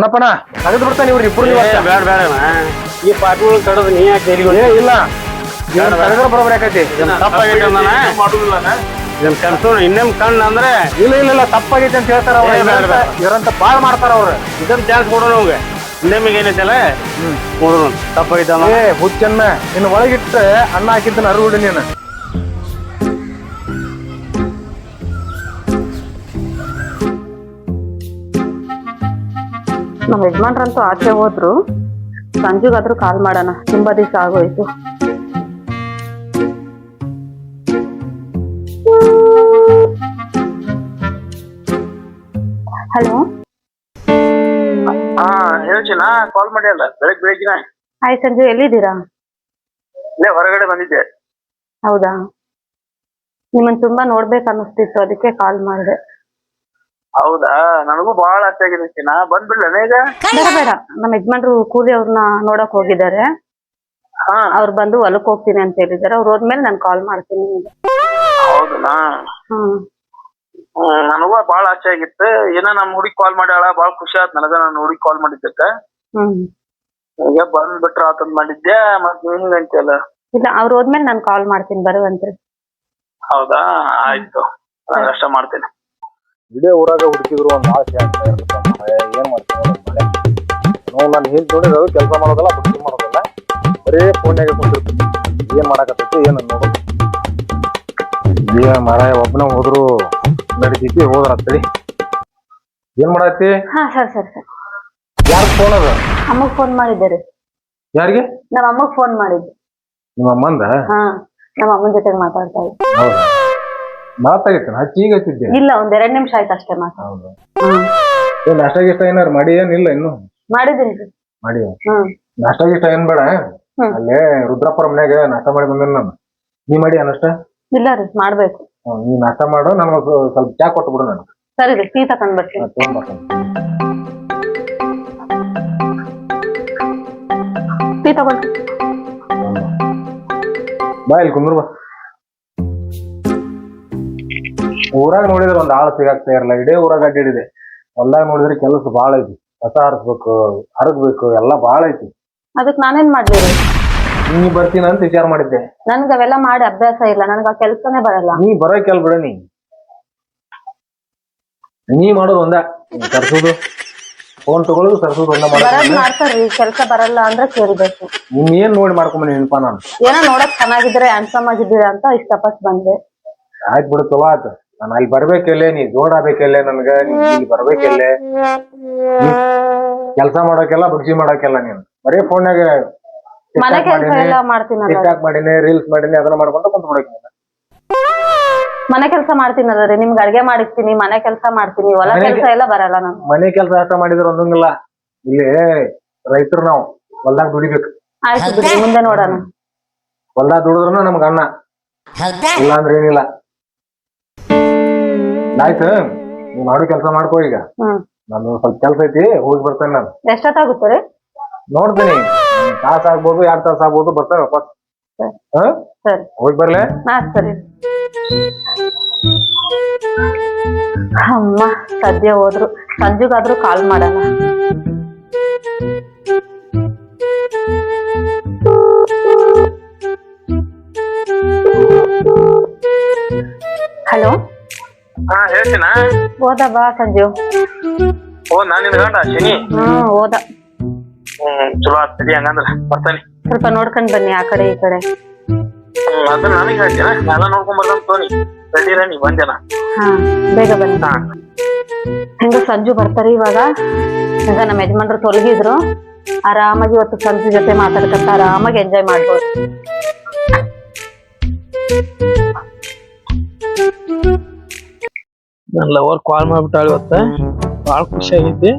ಜನಪನ ತೆಗೆದು ಬಿಡ್ತಾನೆ ಇವ್ರು ಇಬ್ರು ಬೇಡ ಬೇಡ ಈ ಪಾಟ್ಗಳು ಕಡದು ನೀ ಯಾಕೆ ಇಲ್ಲ. ತೆಗೆದ್ರೆ ಬರೋಬರಿ ಆಕೈತಿ. ತಪ್ಪಾಗೈತೆ ಅಂದಾನ? ಇದನ್ನ ಕನ್ಸು ಇನ್ನೇಮ್ ಕಣ್ಣು ಅಂದ್ರೆ ಇಲ್ಲ ಇಲ್ಲ ಇಲ್ಲ. ತಪ್ಪಾಗೈತಿ ಅಂತ ಹೇಳ್ತಾರ ಅವ್ರು. ಇವರಂತ ಮಾಡ್ತಾರ ಅವ್ರು. ಇದನ್ನ ಚಾನ್ಸ್ ಕೊಡೋಣ ನಮ್ಗೆ. ಇನ್ನೇಮಿಗೆ ಏನೈತಲ್ಲ? ನೋಡೋಣ ತಪ್ಪಾಗೈತೆ ಹುಚ್ಚನ್ನ. ನಿನ್ನ ಒಳಗಿಟ್ಟು ಅಣ್ಣ ಹಾಕಿದ್ದನ್ನ ಅರುಗುಡಿ ನೀನು. ನಮ್ಮ ಯಜಮಾನ್ರಂತೂ ಆಚೆ ಹೋದ್ರು. ಸಂಜುಗಾದ್ರೂ ಕಾಲ್ ಮಾಡೋಣ. ತುಂಬಾ ದಿವಸ ಆಗೋಯ್ತು. ಹಲೋ ಹಾ ಹೇಳ್ಚಿನ ಕಾಲ್ ಮಾಡಿ ಅಲ್ಲ. ಬೆಳಗ್ಗೆ ಬೆಳಗ್ಗಿನ. ಹಾಯ್ ಸಂಜು ಎಲ್ಲಿದ್ದೀರಾ? ಇಲ್ಲೇ ಹೊರಗಡೆ ಬಂದಿದ್ದೆ. ಹೌದಾ? ನಿಮ್ಮನ್ ತುಂಬಾ ನೋಡ್ಬೇಕು ಅನ್ನಿಸ್ತಿತ್ತು ಅದಕ್ಕೆ ಕಾಲ್ ಮಾಡಿದೆ. ಹೌದಾ? ನನಗೂ ಬಹಳ ಆಸೆ ಆಗಿದೆ ಚಿನ್ನ ಬಂದ್ಬಿಡ್ಲೇನ ಈಗ? ಬೇಡ ಬೇಡ. ನಮ್ಮ ಯಜಮಾನ್ರು ಕೂಲಿ ಅವ್ರನ್ನ ನೋಡಕ್ ಹೋಗಿದ್ದಾರೆ. ಹಾ. ಅವ್ರು ಬಂದು ಹೊಲಕ್ ಹೋಗ್ತೀನಿ ಅಂತ ಹೇಳಿದಾರೆ ಅವ್ರು ಹೋದ್ಮೇಲೆ ನಾನು ಕಾಲ್ ಮಾಡ್ತೀನಿ ನಿಮ್ಗೆ ಹೌದನಾ ಹ್ಮ್. ಹ್ಮ್ ನನಗೂ ಬಹಳ ಆಸೆ ಆಗಿತ್ತು. ಏನ ನಮ್ ಹುಡುಗಿ ಕಾಲ್ ಮಾಡ್ಯಾಳ ಬಹಳ ಖುಷಿ ಆಯ್ತು ನನಗ. ನನ್ನ ಹುಡುಗಿ ಕಾಲ್ ಮಾಡಿದ್ದಕ್ಕ. ಹ್ಮ್. ಈಗ ಬಂದ್ಬಿಟ್ರ ಆತಂದ್ ಮಾಡಿದ್ದೆ ಮತ್ ನೀವ್ ಹಿಂಗ್ ಅಂತೀಯಲ್ಲ ಇಲ್ಲ ಅವ್ರು ಹೋದ್ಮೇಲೆ ನಾನು ಕಾಲ್ ಮಾಡ್ತೀನಿ ಬರುವಂತ್ರಿ ಹೌದಾ? ಆಯ್ತು. ನಾನು ಅಷ್ಟ ಮಾಡ್ತೇನೆ. ಇದೇ ಊರಾಗ ಹುಡುಕಿದ್ರು ಒಂದು ಆಸೆ ಆಗ್ತಾ ಇರುತ್ತೆ ಏನು ಏನ್ ನಾವು ನಾನು ಏನ್ ನೋಡಿದ್ರು ಕೆಲಸ ಮಾಡೋದಲ್ಲ ಬುಟ್ಟಿ ಮಾಡೋದಲ್ಲ. ಬರೀ ಫೋನ್ಯಾಗ ಕುಂತಿರ್ತೀನಿ ಏನ್ ಮಾಡಕತ್ತೈತಿ ಏನು ನೋಡೋದು ಏನ್ ಮರ ಒಬ್ಬನ ಹೋದ್ರು ನಡಿತೈತಿ ಹೋದ್ರ ಅಂತೇಳಿ ಏನ್ ಮಾಡತ್ತಿ? ಹಾ ಸರಿ ಸರಿ ಸರಿ. ಯಾರ ಫೋನ್ ಅದ? ಅಮ್ಮಗ್ ಫೋನ್ ಮಾಡಿದ್ದಾರೆ ಯಾರಿಗೆ? ನಮ್ಮ ಅಮ್ಮಗ್ ಫೋನ್ ಮಾಡಿದ್ದೆ. ನಿಮ್ಮ ಅಮ್ಮಂದ? ಹಾ ನಮ್ಮ ಅಮ್ಮನ ಜೊತೆಗೆ ಮಾತಾಡ್ತಾ ಇದ್ದೆ. ಹೌದಾ? ಮಾತಾಗಿತ್ತು ನಾ ಈಗ ಹಚ್ಚಿದ್ದೆ ಇಲ್ಲ ಒಂದ್ ಎರಡ್ ನಿಮಿಷ ಆಯ್ತು ಅಷ್ಟೇ ಮಾತಾಡ ಹೌದು? ನಾಷ್ಟ ಗಿಷ್ಟ ಏನಾರು ಮಾಡಿ ಏನಿಲ್ಲ ಇನ್ನು. ಮಾಡಿದೀನಿ ರೀ. ಮಾಡಿ ಹ್ಮ್. ನಾಷ್ಟ ಗಿಷ್ಟ ಏನ್ ಬೇಡ ಹ್ಮ್. ಅಲ್ಲೇ ರುದ್ರಪ್ಪರ ಮನ್ಯಾಗ ನಾಷ್ಟ ಮಾಡಿ ಬಂದೇನ್ ನಾನು. ನೀ ಮಾಡಿ ನಾಷ್ಟ? ಇಲ್ಲ ರೀ ಮಾಡ್ಬೇಕು. ನೀ ನಾಷ್ಟ ಮಾಡು ನಾನು ಸ್ವಲ್ಪ ಚಾ ಕೊಟ್ಟು ಬಿಡು ನಾನು. ಸರಿ ರೀ ಟೀ ತಕೊಂಡ್ ಬರ್ತೀನಿ. ತಗೊಂಡ್ಬರ್ತೀನಿ ಟೀ ತಗೊಂಡ್. ಬಾ ಇಲ್ಲಿ ಕುಂದ್ರು ಬಾ. ಊರಾಗ ನೋಡಿದ್ರೆ ಒಂದ್ ಆಳು ಸಿಗಾಕ್ತಾ ಇರಲ್ಲ ಇಡೇ ಊರಾಗ ಅಡ್ಡಿಡಿದೆ ಹೊಲ್ದಾಗ ನೋಡಿದ್ರೆ ಕೆಲಸ ಬಾಳ ಐತಿ. ಕಸ ಹರಿಸ್ಬೇಕು ಹರಗ್ಬೇಕು ಎಲ್ಲ ಬಾಳ ಐತಿ. ಅದಕ್ ನಾನೇನ್ ಮಾಡ್ಲಿ ನೀ ಬರ್ತೀನಿ ಅಂತ ವಿಚಾರ ಮಾಡಿದ್ದೆ. ನನ್ಗ ಅವೆಲ್ಲ ಮಾಡಿ ಅಭ್ಯಾಸ ಇಲ್ಲ. ನನ್ಗ ಆ ಕೆಲ್ಸನೇ ಬರಲ್ಲ. ನೀ ಬರೋ ಕೆಲ್ ಬಿಡ ನೀ. ನೀ ಮಾಡೋದು ಒಂದ. ತರ್ಸೋದು. ಫೋನ್ ತಗೊಳ್ಳೋದು ತರ್ಸೋದು ಒಂದ ಬರೋದ್ ಮಾಡ್ತಾರ್ರಿ. ಕೆಲ್ಸ ಬರಲ್ಲ ಅಂದ್ರೆ ಕೇಳ್ಬೇಕು. ನೀನ್ ಏನ್ ನೋಡಿ ಮಾಡ್ಕೊಂಬನಿ ನೆನಪ ನಾನು? ಏನೋ ನೋಡಕ್ ಚೆನ್ನಾಗಿದ್ರೆ ಹ್ಯಾಂಡ್ಸಮ್ ಆಗಿದ್ದೀರಾ ಅಂತ ಇಷ್ಟಪಟ್ಟು ಬಂದೆ. ಆಯ್ತು ಬಿಡು ತಗೋ ಆತು ನಾನು ಅಲ್ಲಿ ಬರ್ಬೇಕೆಲ್ಲೇ ನೀ ಜೋಡ್ ಆಗ್ಬೇಕೆಲ್ಲೇ ನನ್ಗ ನೀ ಇಲ್ಲಿ ಬರ್ಬೇಕೆಲ್ಲೇ. ಕೆಲಸ ಮಾಡೋಕೆಲ್ಲ ಬಗ್ಸಿ ಮಾಡೋಕೆಲ್ಲ ನೀನು. ಬರೀ ಫೋನ್ಯಾಗ ಮನೆ ಕೆಲಸ ಎಲ್ಲ ಮಾಡ್ತೀನಲ್ಲ ಟಿಕ್ಟಾಕ್ ಮಾಡೀನಿ ರೀಲ್ಸ್ ಮಾಡಿನಿ ಅದನ್ನ ಮಾಡ್ಕೊಂತ ಕುಂತ ಬಿಡಕ್ಕೆ ಮನೆ ಕೆಲಸ ಮಾಡ್ತೀನಿ ನಿಮ್ಗೆ ಅಡ್ಗೆ ಮಾಡಿಸ್ತೀನಿ ಮನೆ ಕೆಲಸ ಮಾಡ್ತೀನಿ ಹೊಲ ಕೆಲಸ ಕೆಲ್ಸ ಎಲ್ಲ ಬರಲ್ಲ ನಾನು. ಮನೆ ಕೆಲಸ ಅಷ್ಟ ಮಾಡಿದ್ರೆ ಒಂದಂಗಿಲ್ಲ ಇಲ್ಲಿ ರೈತರು ನಾವು ಹೊಲ್ದಾಗ ದುಡಿಬೇಕು. ಆಯ್ತು ಬಿಡಿ ಮುಂದೆ ನೋಡೋಣ. ಹೊಲ್ದಾಗ ದುಡಿದ್ರು ನಮ್ಗ ಅಣ್ಣ ಇಲ್ಲ ಅಂದ್ರೆ ಏನಿಲ್ಲ. ಆಯ್ತು ನೀವ್ ಮಾಡೋ ಕೆಲಸ ಮಾಡ್ಕೋ ಈಗ. ಹ್ಮ್ ನಾನು ಸ್ವಲ್ಪ ಕೆಲಸ ಐತಿ ಹೋಗಿ ಬರ್ತೇನೆ ನಾನು. ಎಷ್ಟೊತ್ತಾಗುತ್ತೆ ರೀ? ನೋಡ್ತೀನಿ. ತಾಸ ಆಗ್ಬೋದು ಎರಡ್ ತಾಸ ಆಗ್ಬೋದು ಬರ್ತೇನೆ ವಾಪಸ್. ಹ? ಸರಿ. ಹೋಗಿ ಬರ್ಲೆ? ಹಾ ಸರಿ. ಅಮ್ಮ ಸದ್ಯ ಹೋದ್ರು. ಸಂಜೆಗಾದ್ರೂ ಕಾಲ್ ಮಾಡೋಣ ಹೋದ ಬಾ ಸಂಜು ಓ ನಾನು ನಿನ್ ಗಂಡ ಶನಿ. ಹ್ಮ್ ಹೋದ ಹ್ಮ್ ಚಲೋ ಆಗ್ತದೆ ಹಂಗಂದ್ರ ಬರ್ತಾನೆ. ಸ್ವಲ್ಪ ನೋಡ್ಕೊಂಡ್ ಬನ್ನಿ ಆ ಕಡೆ ಈ ಕಡೆ. ಹ್ಮ್ ಅದನ್ನ ನನಗೆ ಹೇಳ್ತೀನ ಎಲ್ಲ ನೋಡ್ಕೊಂಡ್ ಬರ್ತಾನೆ ತೋನಿ. ರೆಡಿ ನೀ ಬಂದೇನ ಹಾ ಬೇಗ ಬನ್ನಿ. ಹಾ. ಹೆಂಗ ಸಂಜು ಬರ್ತಾರೆ ಇವಾಗ. ಈಗ ನಮ್ಮ ಯಜಮಾನ್ರು ತೊಲಗಿದ್ರು. ಆರಾಮಾಗಿ ಇವತ್ತು ಸಂಜು ಜೊತೆ ಮಾತಾಡ್ಕೊಂತ ಆರಾಮಾಗಿ ಎಂಜಾಯ್ ಮಾಡ್ಬೋದು. ನನ್ನ ಲವರ್ ಕಾಲ್ ಮಾಡ್ಬಿಟ್ಟಾಳ ಇವತ್ತ. ಭಾಳ ಖುಷಿ ಆಗೈತಿ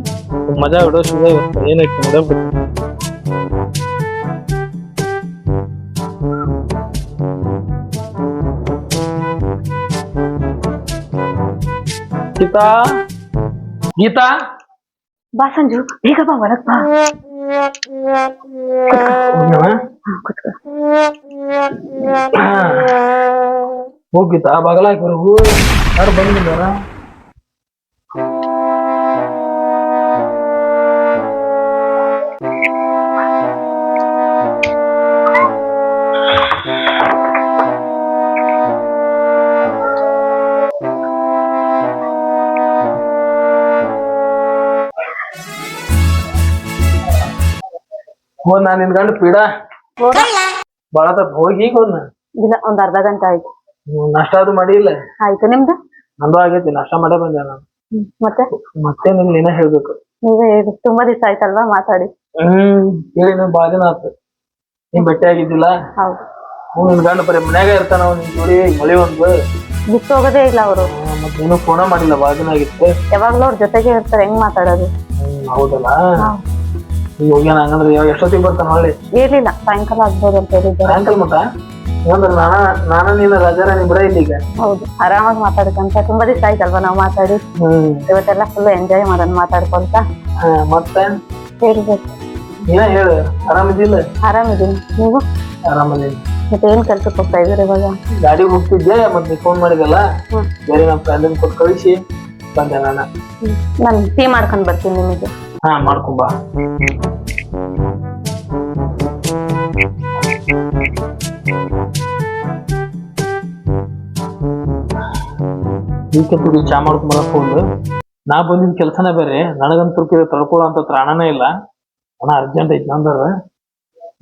ಮಜಾ ಬಿಡೋ ಸುದ ಇವತ್ತ. ಏನೈತಿ ನೋಡೇ ಬಿಡ್ತೀನಿ ಗೀತಾ? ಗೀತಾ? ಬಾ ಸಂಜು ಬೇಗ ಬಾ ಒಳಗ್ ಬಾ. ಹೋಗ್ यार बंद नहीं हो रहा ಹೋದ್ ನಾನು ನಿನ್ಗಂಡು ಪೀಡ ಬಾಳ ಹೋಗಿ ಈಗ ಒಂದ್ ಇಲ್ಲ ಒಂದ್ ಅರ್ಧ ಗಂಟೆ ಆಯ್ತು ನಾಷ್ಟ ಅದು ಮಾಡಿಲ್ಲ ಆಯ್ತು ನಿಮ್ದು? ನಂದು ಆಗೈತಿ ನಾಷ್ಟ ಮಾಡೇ ಬಂದೆ ನಾನು. ಮತ್ತೆ? ಮತ್ತೆ ನಿಮ್ಗೆ ಏನ ಹೇಳ್ಬೇಕು. ನೀವೇ ಹೇಳಿ ತುಂಬಾ ದಿವಸ ಆಯ್ತಲ್ವಾ ಮಾತಾಡಿ? ಹ್ಮ್ ಹೇಳಿ ನೀನ್ ಬಾಳ ದಿನ ಆತು. ನೀನ್ ಭೇಟಿ ಆಗಿದ್ದಿಲ್ಲ ಹೌದು. ನಿನ್ ಗಂಡ ಬರೀ ಮನ್ಯಾಗ ಇರ್ತಾನ ಅವ್ನ್ ನಿನ್ ಜೋಡಿ ಮಳಿ ಒಂದು. ಬಿಟ್ಟು ಹೋಗೋದೇ ಇಲ್ಲ ಅವರು. ಮತ್ತ್ ನೀನು ಫೋನ ಮಾಡಿಲ್ಲ ಬಾಳ ದಿನ ಆಗಿತ್ತು. ಯಾವಾಗ್ಲೂ ಅವ್ರ ಜೊತೆಗೆ ಇರ್ತಾರೆ ಹೆಂಗ್ ಮಾತಾಡೋದು? ಹ್ಮ್ ಹೌದಲ್ಲ? ಈಗ ಹೋಗ್ಯಾನ ಹಂಗಂದ್ರೆ ಇವಾಗ ಎಷ್ಟೊತ್ತಿಗೆ ಬರ್ತಾನ ಹೊಳ್ಳಿ ಇರ್ಲಿಲ್ಲ ಸಾಯಂಕಾಲ ಆಗ್ಬೋದು ಅಂತ ಹೇಳಿದ್ದಾರೆ. ಸಾಯಂಕಾಲ ಮಟ ಅಂದ್ರೆ ನಾನ ನಾನ ನೀನು ರಾಜಾರಾಣಿ ಬಿಡ ಇಲ್ಲಿ ಈಗ. ಹೌದು ಆರಾಮಾಗಿ ಮಾತಾಡ್ಕೊಂತ ತುಂಬಾ ದಿವಸ ಆಯ್ತಲ್ವಾ ನಾವು ಮಾತಾಡಿ? ಹ್ಮ್. ಇವತ್ತೆಲ್ಲ ಫುಲ್ ಎಂಜಾಯ್ ಮಾಡೋಣ ಮಾತಾಡ್ಕೊಂತ. ಹಾ, ಮತ್ತೆ? ಹೇಳ್ಬೇಕು. ಏನ ಹೇಳು ಆರಾಮಿದ್ದಿಲ್ಲ ಆರಾಮಿದ್ದೀನಿ ನೀವು? ಆರಾಮದೀನಿ. ಮತ್ತೆ ಏನ್ ಕೆಲ್ಸಕ್ಕೆ ಹೋಗ್ತಾ ಇದ್ದೀರಿ ಇವಾಗ? ಗಾಡಿ ಹೋಗ್ತಿದ್ದೆ ಮತ್ತೆ ನೀ ಫೋನ್ ಮಾಡಿದಲ್ಲ ಹ್ಮ್. ಬೇರೆ ನಮ್ಮ ಫ್ರೆಂಡನ್ ಕೊಟ್ಟು ಕಳಿಸಿ ಬಂದೆ ನಾನು. ನಾನು ಟೀ ಮಾಡ್ಕೊಂಡ್ ಬರ್ತೀನಿ ನಿಮಗೆ. ಹಾ ಮಾಡ್ಕೊಂಬಾ ಬಿಡಿ ಚಾ ಮಾಡ್ಕೊಂಬರಕ್ ಹೋಗ್ದು ನಾ ಬಂದಿದ್ ಕೆಲಸನೇ ಬೇರೆ. ನನಗಂತೂ ತಡ್ಕೊಳ್ಳೋ ಅಂತ ತ್ರಾಣನೇ ಇಲ್ಲ. ಅಣ್ಣ ಅರ್ಜೆಂಟ್ ಐತಿ ನಂದರ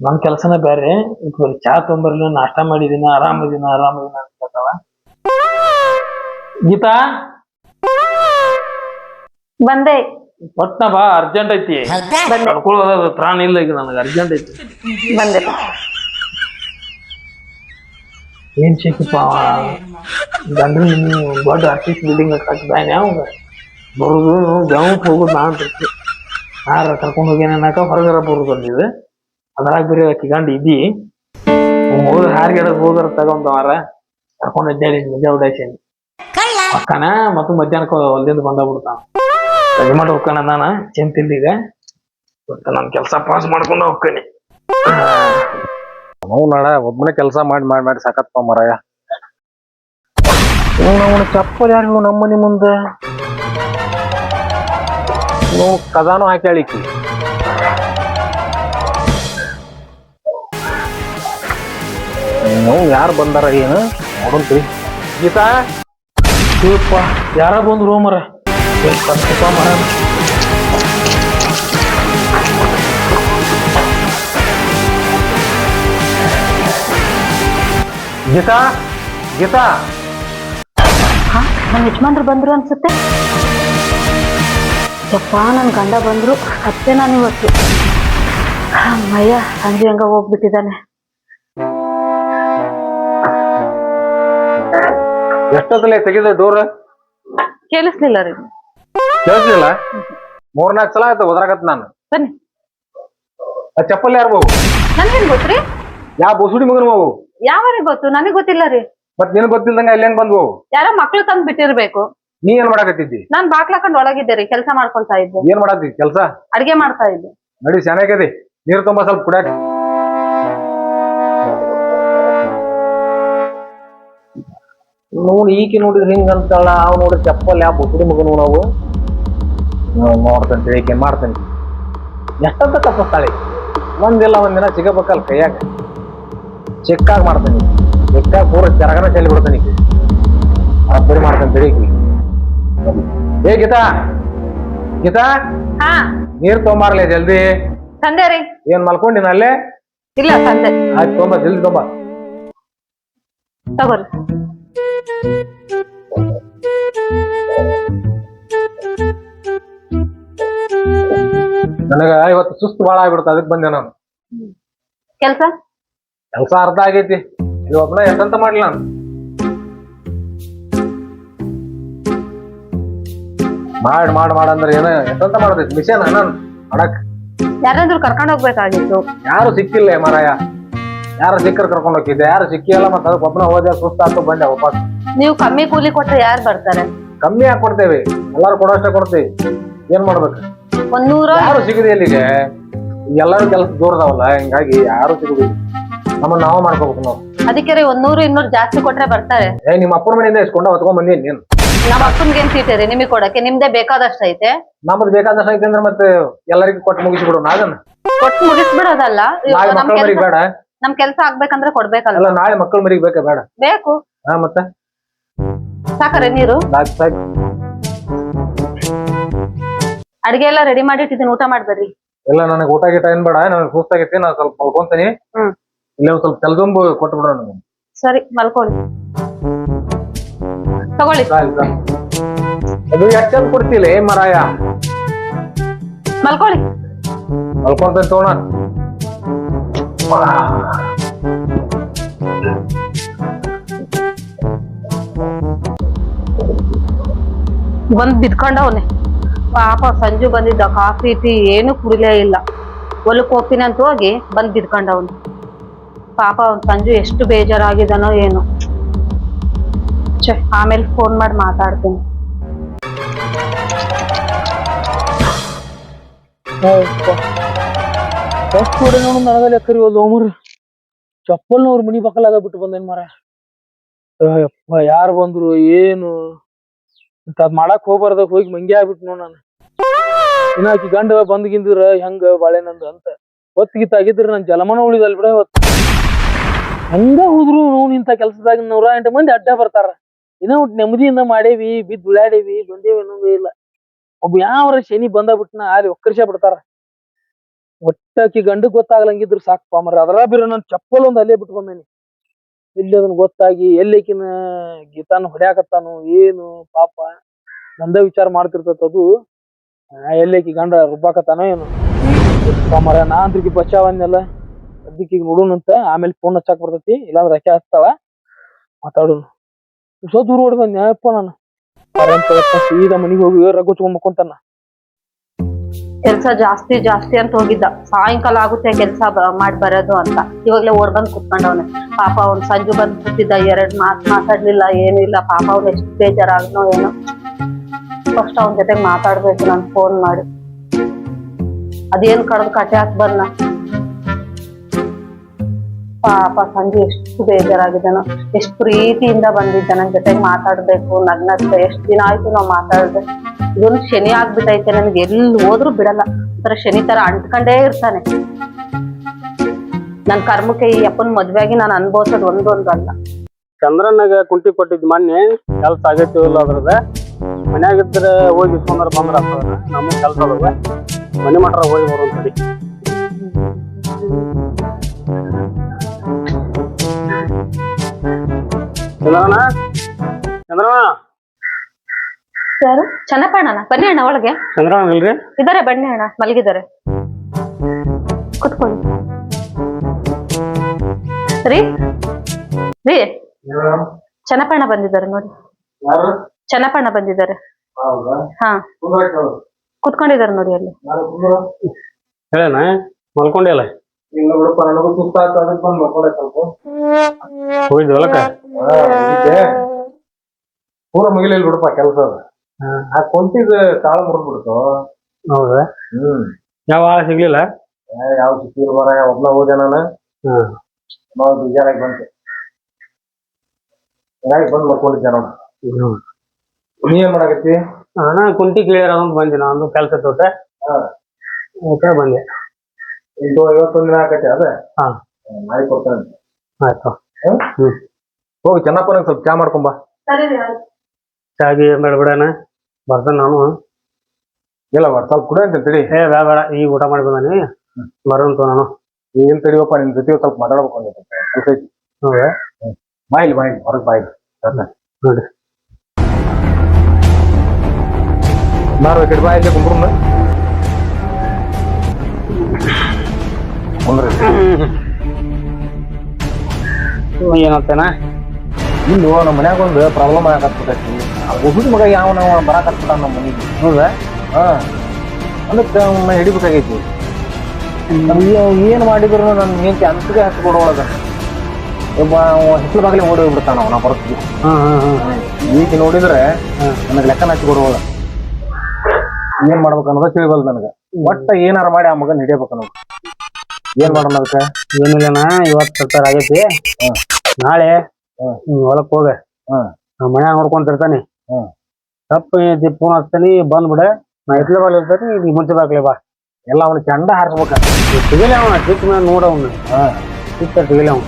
ನನ್ ಕೆಲ್ಸನೇ ಬೇರೆ. ಬರೀ ಚಾ ತೊಂಬರ್ಲಿ ನಾಷ್ಟ ಮಾಡಿದೀನ ಆರಾಮದಿನ ಆರಾಮದಿನ ಅಂತ ಹೇಳ್ತಾಳ. ಗೀತಾ? ಬಂದೆ. ಪಟ್ನ ಬಾ ಅರ್ಜೆಂಟ್ ಐತಿ. ತಡ್ಕೊಳ್ಳೋದ ತ್ರಾಣ ಇಲ್ಲ ಈಗ ನನಗೆ ಅರ್ಜೆಂಟ್ ಐತಿ. ಬಂದೆ. ಏನ್ ಸಿಕ್ಕಪ್ಪ ಗಂಡ್ರ ದೊಡ್ಡ ಆರ್ಟಿಸ್ಟ್ ಬಿಲ್ಡಿಂಗ್ ಕಟ್ಟಿದ್ದಾನೆ ಅವಾಗ ಬರುದು ಬೆಂಕ್ ಹೋಗುದು ನಾನ್ ಅಂತ ಯಾರ ಕರ್ಕೊಂಡು ಹೋಗ್ಯಾನ ಅನ್ನಕ ಹೊರಗರ ಬರುದು ಅಂದಿದೆ. ಅದ್ರಾಗ ಬೇರೆ ಆಕಿ ಗಂಡ ಇದ್ದಿ. ಹೋದ ಹಾರ್ಗೆಡ ಹೋಗರ ತಗೊಂಡ ಮಾರ ಕರ್ಕೊಂಡು ಅಡ್ಡಾಡಿ ಮಜಾ ಉಡಾಯ್ಸೇನಿ. ಅಕ್ಕನ ಮತ್ತು ಮಧ್ಯಾಹ್ನಕ್ಕೆ ಹೊಲ್ದಿಂದ ಬಂದ ಬಿಡ್ತಾನ ರೆಡಿ ಮಾಡಿ ಹೋಗ್ಕಣ ನಾನ ಚಿಂತಿಲ್ಲ ಈಗ ಮತ್ತೆ ನನ್ ಕೆಲಸ ಪಾಸ್ ಮಾಡ್ಕೊಂಡು ಹೋಗ್ಕನಿ ನಾವು ನಾಡ ಒಬ್ಬನೇ ಕೆಲಸ ಮಾಡಿ ಮಾಡಿ ಮಾಡಿ ಸಾಕತ್ಪ ಮರಾಯ. ಅವನ ಚಪ್ಪಲ್ ಯಾರು ನಮ್ಮ ನಮ್ಮನಿ ಮುಂದೆ? ಕದಾನು ಹಾಕ್ಯಾಳಿಕಿ. ನಾವು ಯಾರು ಬಂದಾರ ಏನು? ನೋಡಂತ್ರಿ ಗೀತಾ? ಯಾರ ಬಂದ್ರು ಮರ ಮರ ಗೀತಾ ಗೀತಾ. ಹಾ? ನಮ್ಮ ಯಜಮಾನ್ರು ಬಂದ್ರು ಅನ್ಸುತ್ತೆ? ಯಪ್ಪ ನನ್ನ ಗಂಡ ಬಂದ್ರು ಅತ್ತೆ ನಾನು ಇವತ್ತು ಅಮ್ಮಯ್ಯ ಸಂಜೆ ಹಂಗ ಹೋಗ್ಬಿಟ್ಟಿದ್ದಾನೆ ಎಷ್ಟೊತ್ತಲೆ ತೆಗೆದ ಡೋರ್ ಕೇಳಿಸ್ಲಿಲ್ಲ ರೀ. ಕೇಳಿಸ್ಲಿಲ್ಲ? ಮೂರ್ನಾಲ್ಕು ಸಲ ಆಯ್ತು ಒದರಾಕತ್ ನಾನು. ಬನ್ನಿ. ಆ ಚಪ್ಪಲ್ ಯಾರು ಬಾವು ನನ್ಗೇನ್ ಗೊತ್ತ್ರಿ? ಯಾವ ಬಸುಡಿ ಮಗನ ಬಾವು ಯಾವಾಗ ಗೊತ್ತು? ನನಗ್ ಗೊತ್ತಿಲ್ಲ ರೀ. ಮತ್ ನಿನ್ ಗೊತ್ತಿಲ್ದಂಗ ಹೆಂಗ್ ಬಂದ್ವು? ಯಾರೋ ಮಕ್ಳು ತಂದ್ ಬಿಟ್ಟಿರ್ಬೇಕು. ನೀ ಏನ್ ಮಾಡಾಕತ್ತಿದ್ದಿ? ನಾನ್ ಬಾಕ್ಲಾಕೊಂಡ್ ಒಳಗಿದ್ದೆ ರೀ ಕೆಲಸ ಮಾಡ್ಕೊಳ್ತಾ ಇದ್ದೆ. ಏನ್ ಮಾಡಾಕತ್ತಿ? ಕೆಲಸ? ಅಡ್ಗೆ ಮಾಡ್ತಾ ಇದ್ದೆ. ನಡಿ ಚೆನ್ನಾಗದಿ ನೀರ್ ತುಂಬಾ ಸ್ವಲ್ಪ ಕುಡ್ಯಾಕ. ನೋಡಿ ಈಕೆ ನೋಡಿದ್ರೆ ಹಿಂಗ ಅಂತಾಳ? ಅವ್ ನೋಡಿದ್ರೆ ಚಪ್ಪಲ್ ಯಾವ ಬುಸುಡಿ ಮಗನು ನಾವು? ನೋಡ್ತಂತ ಏಕೆ ಮಾಡ್ತಂತೆ? ಎಷ್ಟಂತ ತಪ್ಪಿಸ್ತಾಳೆ? ಒಂದಿಲ್ಲ ಒಂದಿನ ಸಿಗಬೇಕಲ್ಲ ಕೈಯಾಗ. ಚಿಕ್ಕಾಗ ಮಾಡ್ತೇನೆ. ಚೆಕ್ಕಾಗಿ ಪೂರ ಚರಗನ ಚೆಲ್ಲಿ ಬಿಡ್ತೇನೆ. ಆ ಅಬ್ಬರಿ ಮಾಡ್ತೇನೆ ಬೆಳಿಗ್ಗೆ ಏ ಗೀತಾ? ಗೀತಾ? ಹಾ. ನೀರ್ ತೊಗೊಂಬಾರ್ಲೆ ಜಲ್ದಿ? ಸಂದೆ ರೀ. ಏನ್ ಮಲ್ಕೊಂಡಿನ ಅಲ್ಲೇ? ಇಲ್ಲ ಸಂದೆ ಆಯ್ತು ತೊಂಬ ಜಲ್ದಿ ತೊಂಬ. ತಗೋರಿ. ನನಗ ಇವತ್ತು ಸುಸ್ತು ಬಾಳ ಆಗ್ಬಿಡುತ್ತೆ ಅದಕ್ಕೆ ಬಂದೆ ನಾನು. ಕೆಲ್ಸ? ಕೆಲಸ ಅರ್ಧ ಆಗೈತಿ. ಇದು ಒಬ್ಬನ ಎಂತಂತ ಮಾಡ್ಲಿ ನಾನು. ಮಾಡ್ ಮಾಡ್ ಮಾಡ್ ಅಂದ್ರೆ ಏನ ಎಂತ ಮಾಡ್ತೈತಿ ಮಿಷನ್ ನಾನು? ಮಾಡಕ್. ಯಾರಾದ್ರೂ ಕರ್ಕೊಂಡು ಹೋಗ್ಬೇಕಾಗಿತ್ತು. ಯಾರು ಸಿಕ್ಕಿಲ್ಲ ಮಾರಾಯ? ಯಾರು ಸಿಕ್ಕರ್ ಕರ್ಕೊಂಡು ಹೋಗಿದ್ದೆ ಯಾರು ಸಿಕ್ಕಿಲ್ಲ ಮತ್ತೆ ಅದಕ್ಕೆ ಒಬ್ಬನ ಹೋದೆ ಸುಸ್ತಾತು ಬಂದೆ ವಾಪಸ್. ನೀವು ಕಮ್ಮಿ ಕೂಲಿ ಕೊಟ್ರೆ ಯಾರು ಬರ್ತಾರೆ? ಕಮ್ಮಿ ಹಾಕಿ ಕೊಡ್ತೇವೆ? ಎಲ್ಲಾರು ಕೊಡೋಷ್ಟೇ ಕೊಡ್ತೀವಿ. ಏನ್ ಮಾಡ್ಬೇಕು? ಒಂದ್ ನೂರ ಯಾರು ಸಿಗದೆ ಅಲ್ಲಿಗೆ ಎಲ್ಲರೂ ಕೆಲಸ ದೂರದವಲ್ಲ ಹಿಂಗಾಗಿ ಯಾರು ಸಿಗುದಿಲ್ಲ. ನಮ್ಮನ್ನ ನಾವು ಮಾಡ್ಕೋಬೇಕು ನಾವು. ಅದಕ್ಕೆ ರೀ ಒಂದ್ ನೂರು ಇನ್ನೂರು ಜಾಸ್ತಿ ಕೊಟ್ರೆ ಬರ್ತಾರೆ. ಏ ನಿಮ್ಮ ಅಪ್ಪನ ಮನೆಯಿಂದ ಇಸ್ಕೊಂಡ ಹೊತ್ಕೊಂಡ್ ಬಂದಿ ನೀನು. ನಮ್ಮ ಅಪ್ಪನ್ಗೆ ಏನ್ ಸೀಟ್ ರೀ ನಿಮಗೆ ಕೊಡಕ್ಕೆ? ನಿಮ್ದೇ ಬೇಕಾದಷ್ಟು ಐತೆ. ನಮ್ದು ಬೇಕಾದಷ್ಟು ಐತೆ ಅಂದ್ರೆ ಮತ್ತೆ ಎಲ್ಲರಿಗೂ ಕೊಟ್ಟು ಮುಗಿಸ್ಬಿಡು ನಾಗನ್ ಕೊಟ್ಟು ಮುಗಿಸ್ಬಿಡೋದಲ್ಲ? ನಾಳೆ ಮಕ್ಕಳ ಮರಿಗೆ ಬೇಡ. ನಮ್ ಕೆಲ್ಸ ಆಗ್ಬೇಕಂದ್ರೆ ಕೊಡ್ಬೇಕಲ್ಲ ಎಲ್ಲ ನಾಳೆ ಮಕ್ಕಳ ಮರಿಗೆ ಬೇಕಾ ಬೇಡ. ಬೇಕು. ಹಾ ಮತ್ತೆ? ಸಾಕರೆ ನೀರು? ಸಾಕು ಅಡ್ಗೆ ಎಲ್ಲ ರೆಡಿ ಮಾಡಿಟ್ಟಿದ್ದೀನಿ ಊಟ ಮಾಡ್ಬೇಡ್ರಿ ಇಲ್ಲ ನನಗೆ ಊಟ ಗೀಟ ಏನ್ ಬೇಡ. ನನಗೆ ಸುಸ್ತಾಗೈತಿ ನಾನು ಸ್ವಲ್ಪ ಮಲ್ಕೊಂತೀನಿ ಹ್ಮ್. ಇಲ್ಲ ಒಂದ್ ಸ್ವಲ್ಪ ತೆಲ್ಗೊಂಬು ಕೊಟ್ಬಿಡೋಣ ಬಿಡೋಣ ಸರಿ ಮಲ್ಕೊಳ್ಳಿ. ತಗೊಳ್ಳಿ. ಅದು ಎಷ್ಟು ಚಂದ ಕೊಡ್ತಿಲ್ಲ ಏ ಮರಾಯ? ಮಲ್ಕೊಳ್ಳಿ. ಮಲ್ಕೊಂತೇನೆ ತೋಣ. ಬಂದ್ ಬಿದ್ಕೊಂಡವನೆ. ಪಾಪ ಸಂಜು ಬಂದಿದ್ದ ಕಾಫಿ ಟೀ ಏನು ಕುಡಿಲೇ ಇಲ್ಲ. ಒಲಕ್ ಹೋಗ್ತೀನಿ ಅಂತ ಹೋಗಿ ಬಂದ್ ಬಿದ್ಕೊಂಡವನು. ಪಾಪ ಸಂಜು ಎಷ್ಟು ಬೇಜಾರಾಗಿದ್ದಾನೋ ಏನು. ಆಮೇಲೆ ಫೋನ್ ಮಾಡಿ ಮಾತಾಡ್ತೀನಿ. ನನಗಲ್ಲಿ ಕರಿ ಓಮರ್ ಚಪ್ಪಲ್ ಅವ್ರ ಮನಿ ಬಕ್ಕಲಾಗ ಬಿಟ್ಟು ಬಂದೇನ್ ಮರ ಯಾರು ಬಂದ್ರು, ಏನು? ಮಾಡಕ್ ಹೋಗ್ಬಾರ್ದ, ಹೋಗಿ ಮಂಗಿ ಆಗ್ಬಿಟ್ಟು ನೋಡ್ ನಾನು. ಇನ್ನ ಗಂಡ ಬಂದ್ ಗಿಂದ್ರ ಹೆಂಗ ಬಾಳೆನಂದ ಅಂತ. ಹೊತ್ತಿಗಿತ್ತ ಆಗಿದ್ರ ನನ್ ಜಲಮನ ಉಳಿದಲ್ ಬಿಡ ಹೊತ್ತು ಹಂಗ ಹೋದ್ರು ನೋವು ಇಂತ ಕೆಲಸದಾಗ ನೂರ ಎಂಟು ಮಂದಿ ಅಡ್ಡ ಬರ್ತಾರ. ಇನ್ನ ಒಟ್ ನೆಮ್ಮದಿಯಿಂದ ಮಾಡೇವಿ, ಬಿದ್ದು ಉಳಾಡೇವಿ ಬಂದೇವಿ ಅನ್ನೋದು ಇಲ್ಲ. ಒಬ್ಬ ಯಾವ್ರ ಶನಿ ಬಂದ ಬಿಟ್ನ ಅಲ್ಲಿ ಒಕ್ಕರ್ಷ ಬಿಡ್ತಾರ. ಒಟ್ಟಾಕಿ ಗಂಡ ಗೊತ್ತಾಗ್ಲಂಗಿದ್ರು ಸಾಕು ಪಾಮರ ಅದ್ರ ಬಿರ ನನ್ ಚಪ್ಪಲ್ ಒಂದ್ ಅಲ್ಲೇ ಬಿಟ್ಟು ಬಂದೇನಿ ಇಲ್ಲಿ ಅದನ್ನ ಗೊತ್ತಾಗಿ ಎಲ್ಲಿಕಿನ ಗೀತಾನ ಹೊಡ್ಯಾಕತ್ತಾನು ಏನು ಪಾಪ ನಂದ ವಿಚಾರ ಅದು ಎಲ್ಲಿಕಿ ಗಂಡ ರುಬ್ಬಾಕತ್ತಾನೋ ಏನು. ಪಾಮರ ಮರ ನಾ ಅಂದ್ರಿಗೆ ಅದಕ್ಕೆ ಈಗ ನೋಡೋಣಂತ ಆಮೇಲೆ ಫೋನ್ ಹಚ್ಚಾಕ್ ಬರ್ತೈತಿ. ಇಲ್ಲಾಂದ್ರೆ ರೊಕ್ಕ ಹಚ್ತಾವ. ಮಾತಾಡೋಣ. ಸೊ ದೂರ ಓಡಿ ನ್ಯಾಯಪ್ಪ ಯಪ್ಪ ನಾನು. ಸೀದಾ ಮನಿಗೆ ಹೋಗಿ ರಗ್ಗು ಕೆಲ್ಸ ಜಾಸ್ತಿ ಜಾಸ್ತಿ ಅಂತ ಹೋಗಿದ್ದ. ಸಾಯಂಕಾಲ ಆಗುತ್ತೆ ಕೆಲ್ಸ ಮಾಡಿ ಬರೋದು ಅಂತ. ಇವಾಗ್ಲೇ ಓಡ್ ಬಂದ್ ಕುತ್ಕೊಂಡವನೆ. ಪಾಪ ಅವ್ನ್ ಸಂಜು ಬಂದ್ ಕೂತಿದ್ದ. ಎರಡ್ ಮಾತ್ ಮಾತಾಡ್ಲಿಲ್ಲ, ಏನಿಲ್ಲ. ಪಾಪ ಅವ್ನ್ ಎಷ್ಟು ಬೇಜಾರಾಗ್ನೋ ಏನೋ. ಫಸ್ಟ್ ಅವನ್ ಜೊತೆ ಮಾತಾಡ್ಬೇಕು. ನಾನು ಫೋನ್ ಮಾಡಿ. ಅದೇನ್ ಕಡ್ದು ಕಟ್ಟೆ ಹಾಕ್ ಬಂದ ಪಾಪ, ಸಂಜೆ ಎಷ್ಟು ಬೇಜಾರಾಗಿದ್ದಾನೋ. ಎಷ್ಟು ಪ್ರೀತಿಯಿಂದ ಬಂದಿದ್ದ ನನ್ನ ಜೊತೆ ಮಾತಾಡ್ಬೇಕು ನಗ್ನತ್ತೆ ಎಷ್ಟು ದಿನ ಆಯ್ತು ನಾವು ಮಾತಾಡ್ದೆ. ಇದೊಂದು ಶನಿ ಆಗ್ಬಿಟ್ಟೈತೆ ನನ್ಗೆ ಎಲ್ಲಿ ಹೋದ್ರು ಬಿಡಲ್ಲ. ಒಂಥರ ಶನಿ ತರ ಅಂಟ್ಕೊಂಡೇ ಇರ್ತಾನೆ. ನನ್ ಕರ್ಮಕ್ಕೆ ಈ ಅಪ್ಪನ್ ಮದ್ವೆಯಾಗಿ ನಾನು ಅನ್ಭವಿಸೋದು ಒಂದೊಂದು ಅಲ್ಲ. ಚಂದ್ರನಾಗ ಕುಂಟಿ ಕೊಟ್ಟಿದ್ ಮೊನ್ನೆ ಕೆಲ್ಸ ಆಗೈತಿ ಇಲ್ಲ ಅದ್ರದ ಮನ್ಯಾಗ ಇದ್ರ ಹೋಗಿ ಇಸ್ಕೊಂಡ್ರ ಬಂದ್ರ ನಮ್ಮ ಕೆಲ್ಸ ಮನೆ ಮಾಡ್ರ ಹೋಗಿ ಬರೋ ತಡಿ. ಚಂದ್ರಣ್ಣ ಚಂದ್ರಣ್ಣ ಯಾರು? ಚೆನ್ನಪ್ಪಣ್ಣನ ಬನ್ನಿ ಅಣ್ಣ ಒಳಗೆ. ಚಂದ್ರಣ್ಣ ಇಲ್ರಿ? ಇದಾರೆ ಬನ್ನಿ ಅಣ್ಣ ಮಲಗಿದ್ದಾರೆ. ಕುತ್ಕೊಳ್ಳಿ. ರೀ? ರೀ? ಚೆನ್ನಪ್ಪಣ್ಣ ಬಂದಿದ್ದಾರೆ ನೋಡಿ. ಯಾರು? ಚೆನ್ನಪ್ಪಣ್ಣ ಬಂದಿದ್ದಾರೆ. ಹೌದಾ? ಹಾ. ಕುತ್ಕೊಂಡಿದ್ದಾರೆ ನೋಡಿ ಅಲ್ಲಿ. ಹೇಳಣ್ಣ ಮಲ್ಕೊಂಡಿಲ್ಲ ಇಲ್ಲ ಬಿಡಪ್ಪ ನನಗೂ ಸುಸ್ತಾಗ್ತ ಅದಕ್ಕೆ ಬಂದು ಮಲ್ಕೊಂಡೆ ಸ್ವಲ್ಪ ಹೋಗಿದ್ವಿ ಹೊಲಕ್ಕ ಹಾ, ಹೋಗಿದ್ದೆ. ಪೂರ ಮುಗಿಲಿಲ್ಲ ಬಿಡಪ್ಪ ಕೆಲಸ ಅದು ಆ ಕೊಂತಿದ ಕಾಳು ಮುರಿದ್ಬಿಡ್ತು ಹೌದಾ ಹ್ಮ್ ಯಾವ ಆಳ ಸಿಗ್ಲಿಲ್ಲ ಏ, ಯಾವ ಸಿಕ್ಕಿರ್ ಬರ ಒಬ್ನ ಹೋದೆ ನಾನು ಹ್ಮ್ ನಾವು ಬೇಜಾರಾಗಿ ಬಂತೆ ಹಂಗಾಗಿ ಬಂದು ಮಲ್ಕೊಂಡಿದ್ದೆ ನೋಡು ನೀ ಏನ್ ಮಾಡಕತ್ತಿ ಅಣ್ಣ ಕುಂಟಿ ಕ್ಲಿಯರ್ ಅಂತ ಬಂದೆ ನಾನು ಕೆಲಸ ತೋಟ ಹಾ. ಓಕೆ ಬಂದೆ ಇದು ಐವತ್ತೊಂದು ದಿನ ಆಕೈತೆ ಅದ ಹಾ. ಮಾಡಿ ಕೊಡ್ತೇನೆ ಆಯ್ತು ಹೋಗಿ ಚೆನ್ನಪ್ಪನಿಗೆ ಸ್ವಲ್ಪ ಚಾ ಮಾಡ್ಕೊಂಬ ಚಾಗಿ ಬೇಡ ಬಿಡಣ. ಬರ್ತಾನೆ ನಾನು. ಇಲ್ಲ ಬಾ ಸ್ವಲ್ಪ ಕುಡಿ ಅಂತ ತಡಿ. ಏ ಬೇಡ ಬೇಡ. ಈಗ ಊಟ ಮಾಡಿ ಬಂದಾನಿ ಬರೋಂತ ನಾನು. ಏನ್ ತಡಿಯಪ್ಪ ನಿನ್ ಜೊತೆ ಸ್ವಲ್ಪ ಮಾತಾಡ್ಬೇಕು ಅಂದಿದ್ದೆ. ಕೆಲ್ಸ ಐತಿ. ಹೌದಾ? ಬಾಯಿಲಿ ಬಾಯಿಲಿ ಹೊರಗೆ ಬಾಯಿಲಿ ನೋಡಿ. ಬಾರೋ ಈ ಕಡೆ ಬಾ ಇಲ್ಲಿ ಕುಂಬ್ರನ್ನ ಕುಂದ್ರಿ ಏನಂತೇನ? ಇಲ್ಲಿ ನಮ್ಮ ಮನ್ಯಾಗ ಒಂದು ಪ್ರಾಬ್ಲಮ್ ಆ ಹುಡುಗ ಮಗ ಯಾವ ನಾವು ಬರಾಕತ್ಬಿಟ್ಟ ನಮ್ಮ ಮನೆಗೆ. ಹೌದಾ? ಹಾ. ಅದಕ್ಕೆ ಅವನ್ನ ಹಿಡಿಬೇಕಾಗೈತಿ. ಏನ್ ಮಾಡಿದ್ರು ನನ್ನ ಹೆಂಡತಿ ಅಂತಗೆ ಹತ್ತು ಕೊಡೋಳಗ ಒಬ್ಬ ಹೆಸರು ಬಾಗಿಲಿ ಓಡಿ ಹೋಗ್ಬಿಡ್ತಾನ ಅವನ ಬರ್ತೀವಿ ಈಗ ನೋಡಿದ್ರೆ ನನಗೆ ಲೆಕ್ಕನ ಹಚ್ಚಿ ಕೊಡುವಳ ಏನ್ ಮಾಡ್ಬೇಕು ಅನ್ನೋದ ತಿಳಿಬಲ್ ನನಗೆ. ಒಟ್ಟ ಏನಾರ ಮಾಡಿ ಆ ಮಗನ್ ಹಿಡಿಯಬೇಕು ಅನ್ನೋದು ಏನ್ ಮಾಡೋಣ ಅದಕ್ಕೆ ಏನಿಲ್ಲಣ್ಣ ಇವತ್ತು ಸರ್ಕಾರ ಆಗೈತಿ. ನಾಳೆ. ನೀವ್ ಹೊಲಕ್ ಹೋಗ. ನಮ್ಮ ಮನ್ಯಾಗ ನೋಡ್ಕೊಂತಿರ್ತಾನೆ. ತಪ್ಪ ಫೋನ್ ಹಚ್ತಾನಿ ಬಂದ್ಬಿಡ. ನಾ ಇಟ್ಲೆ ಬಾಲ್ ಇರ್ತಾನೆ ನೀ ಮುಂಚೆ ಬಾಕ್ಲಿ ಬಾ. ಎಲ್ಲ ಅವನ ಚಂದ ಹಾರಿಸ್ಬೇಕ. ಸಿಗಲಿ ಅವನ ಚಿಕ್ಕ ಮೇಲೆ ನೋಡ ಅವ್ನ ಹಾ. ಚಿಕ್ಕ ಸಿಗಲಿ ಅವ್ನು.